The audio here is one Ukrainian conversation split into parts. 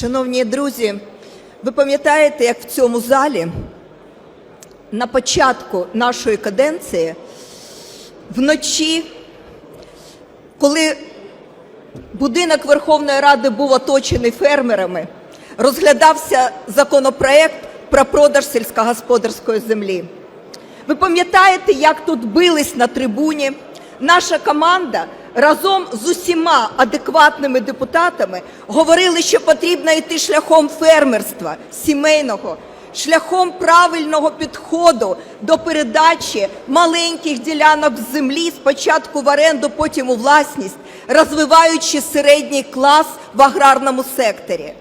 Шановні друзі, ви пам'ятаєте, як в цьому залі на початку нашої каденції вночі, коли будинок Верховної Ради був оточений фермерами, розглядався законопроект про продаж сільськогосподарської землі. Ви пам'ятаєте, як тут бились на трибуні? Наша команда разом з усіма адекватними депутатами говорили, що потрібно йти шляхом фермерства сімейного, шляхом правильного підходу до передачі маленьких ділянок землі спочатку в оренду, потім у власність, розвиваючи середній клас в аграрному секторі.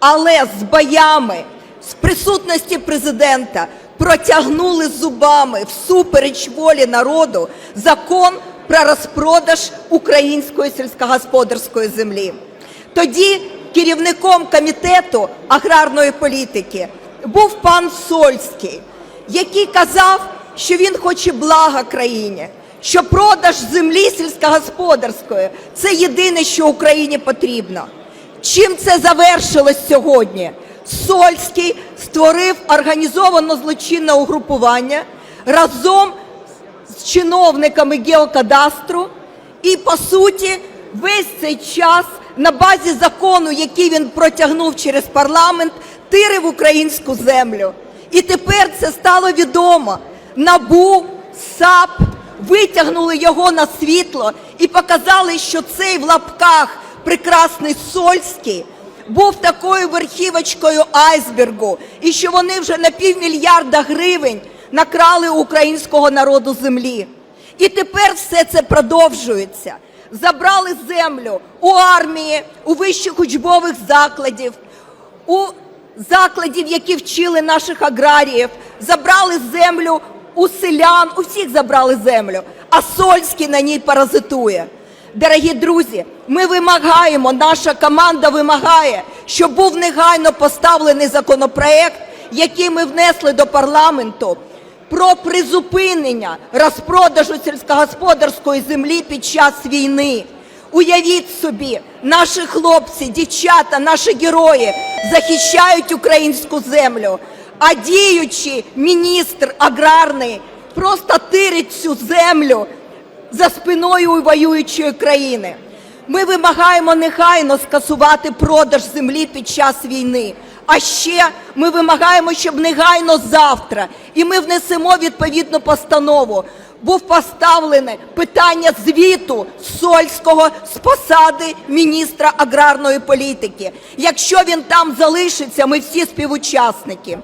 Але з боями, з присутності президента протягнули зубами всупереч волі народу закон про розпродаж української сільськогосподарської землі. Тоді керівником комітету аграрної політики був пан Сольський, який казав, що він хоче блага країні, що продаж землі сільськогосподарської це єдине, що Україні потрібно. Чим це завершилось сьогодні? Сольський створив організовано злочинне угрупування разом з чиновниками геокадастру і, по суті, весь цей час на базі закону, який він протягнув через парламент, тирив українську землю. І тепер це стало відомо. НАБУ, САП витягнули його на світло і показали, що цей в лапках прекрасний Сольський був такою верхівочкою айсбергу, і що вони вже на півмільярда гривень накрали українського народу землі. І тепер все це продовжується. Забрали землю у армії, у вищих учбових закладів, у закладів, які вчили наших аграріїв, забрали землю у селян, у всіх забрали землю, а Сольський на ній паразитує. Дорогі друзі, ми вимагаємо, наша команда вимагає, щоб був негайно поставлений законопроект, який ми внесли до парламенту, про призупинення розпродажу сільськогосподарської землі під час війни. Уявіть собі, наші хлопці, дівчата, наші герої захищають українську землю, а діючий міністр аграрний просто тирить цю землю за спиною воюючої країни. Ми вимагаємо негайно скасувати продаж землі під час війни. А ще ми вимагаємо, щоб негайно завтра, і ми внесемо відповідну постанову, був поставлене питання звіту Сольського з посади міністра аграрної політики. Якщо він там залишиться, ми всі співучасники.